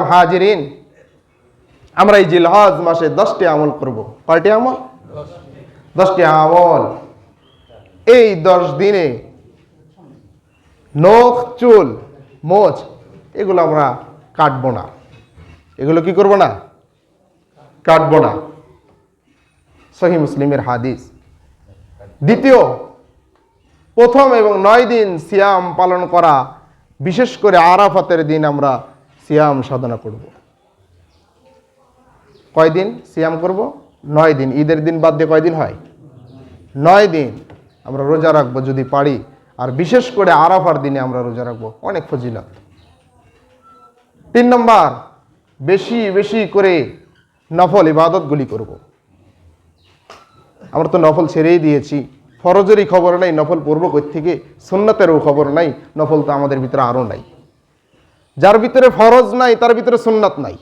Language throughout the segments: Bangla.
হাজিরিন। আমরা এই জিলহজ মাসে দশটি আমল করব। কয়টি আমল? দশটি আমল। এই দশ দিনে নখ, চুল, মোচ, এগুলো আমরা কাটবো না। এগুলো কি করব না? কাটবো না। সহি মুসলিমের হাদিস। দ্বিতীয়, প্রথম এবং নয় দিন সিয়াম পালন করা, বিশেষ করে আরাফাতের দিন আমরা সিয়াম সাধনা করব। কয়দিন সিয়াম করব? নয় দিন। ঈদের দিন বাদ দিয়ে কয়দিন হয়? নয় দিন। আমরা রোজা রাখব যদি পারি। আর বিশেষ করে আরাফার দিনে আমরা রোজা রাখব। অনেক ফজিলত। তিন নম্বর, বেশি বেশি করে নফল ইবাদতগুলি করব। আমরা তো নফল ছেড়েই দিয়েছি। ফরজেরই খবর নাই, নফল পূর্ব থেকে? সুন্নতেরও খবর নাই, নফল তো আমাদের ভিতরে আরও নাই। যার ভিতরে ফরজ নাই, তার ভিতরে সুন্নাত নাই।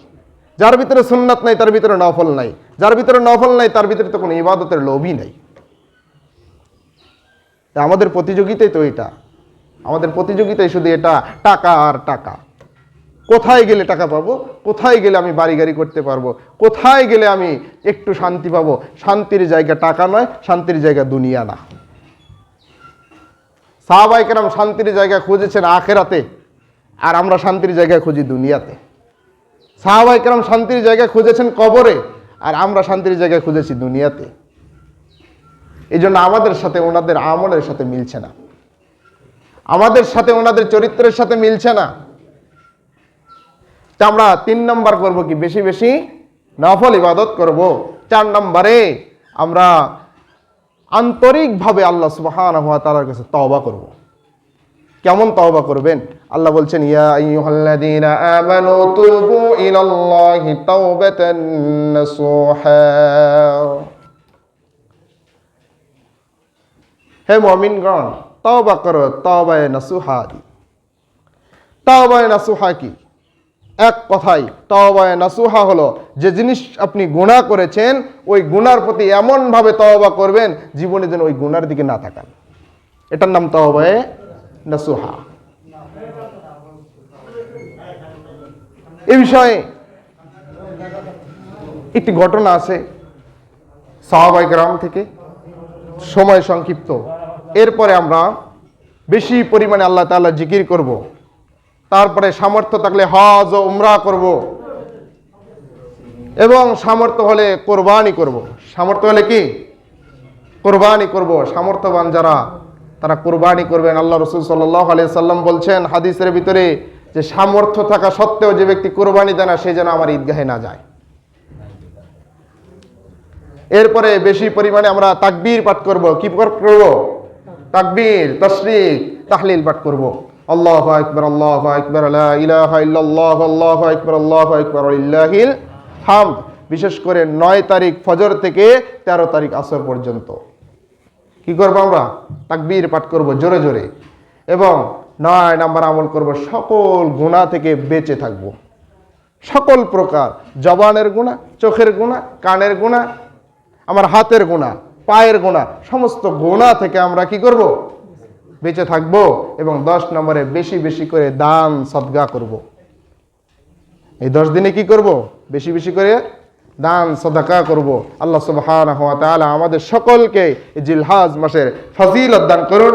যার ভিতরে সুন্নাত নাই, তার ভিতরে নফল নাই। যার ভিতরে নফল নাই, তার ভিতরে তো কোনো ইবাদতের লোভই নাই। আমাদের প্রতিযোগিতাই তো এটা। আমাদের প্রতিযোগিতায় শুধু এটা, টাকা আর টাকা। কোথায় গেলে টাকা পাবো? কোথায় গেলে আমি বাড়ি গাড়ি করতে পারব? কোথায় গেলে আমি একটু শান্তি পাবো? শান্তির জায়গা টাকা নয়, শান্তির জায়গা দুনিয়া না। সাহাবাইকেরাম শান্তির জায়গা খুঁজেছেন আখেরাতে। আর আমরা শান্তির জায়গায় খুঁজি দুনিয়াতে। সাহাবাইকেরাম শান্তির জায়গায় খুঁজেছেন কবরে, আর আমরা শান্তির জায়গায় খুঁজেছি দুনিয়াতে। এই জন্য আমাদের সাথে ওনাদের আমলের সাথে মিলছে না। আমাদের সাথে ওনাদের চরিত্রের সাথে মিলছে না। তা আমরা তিন নম্বর করব কি, বেশি বেশি নফল ইবাদত করব। চার নম্বরে আমরা আন্তরিকভাবে আল্লাহ সুবহানাহু ওয়া তাআলার কাছে তওবা করব। কেমন তওবা করবেন? আল্লাহ বলছেন, ইয়া আইয়ুহাল্লাযীনা আমানু তুবু ইলাল্লাহি তাওবাতান নাসুহা। হে মুমিনগণ, তওবা করো, তওবায়ে নাসুহা তওবায়ে নাসুহা কি? এক কথাই তওবায়ে নাসুহা হলো, যে জিনিস আপনি গুনাহ করেছেন, ওই গুনার প্রতি এমনভাবে তওবা করবেন, জীবনে যেন ওই গুনার দিকে না তাকান। এটার নাম তওবায়ে নাসুহা। এই বিষয়ে একটি ঘটনা আছে সাহাবাই গ্রাম থেকে, সময় সংক্ষিপ্ত। এরপরে আমরা বেশি পরিমাণে আল্লাহ তাল্লাহ জিকির করব। তারপরে সামর্থ্য থাকলে হজ ও উমরা করব। এবং সামর্থ্য হলে কোরবানি করব। সামর্থ্য হলে কি? কোরবানি করব। সামর্থ্যবান যারা তারা কোরবানি করবেন। আল্লাহ রসুল সাল্লাহ সাল্লাম বলছেন হাদিসের ভিতরে যে সামর্থ্য থাকা সত্ত্বেও যে ব্যক্তি কোরবানি দেয় না, সে যেন আমার ঈদগাহে না যায়। এরপরে বেশি পরিমাণে আমরা তাকবীর পাঠ করব। কি পাঠ করব? তাকবীর, তশরিক, তাহলিল পাঠ করব। আল্লাহ আকবর আল্লাহ আকবর ইলাহা ইল্লাল্লাহ, আল্লাহু আকবর আল্লাহু আকবর লিল্লাহিল হামদ। বিশেষ করে নয় তারিখ ফজর থেকে তেরো তারিখ আসর পর্যন্ত। কি করব আমরা? তাকবীর পাঠ করব জোরে জোরে। এবং নয় নাম্বার আমল করব সকল গুণা থেকে বেঁচে থাকব। সকল প্রকার জবানের গুণা চোখের গুণা কানের গুণা আমার হাতের গোনা পায়ের গোনা সমস্ত গোনা থেকে আমরা কি করব? বেঁচে থাকব এবং দশ নম্বরে বেশি বেশি করে দান, সদগা করব। এই দশ দিনে কি করব? বেশি বেশি করে দান সদাকা করব। আল্লাহ তাআলা আমাদের সকলকে জিলহাজ মাসের ফজিলত দান করুন।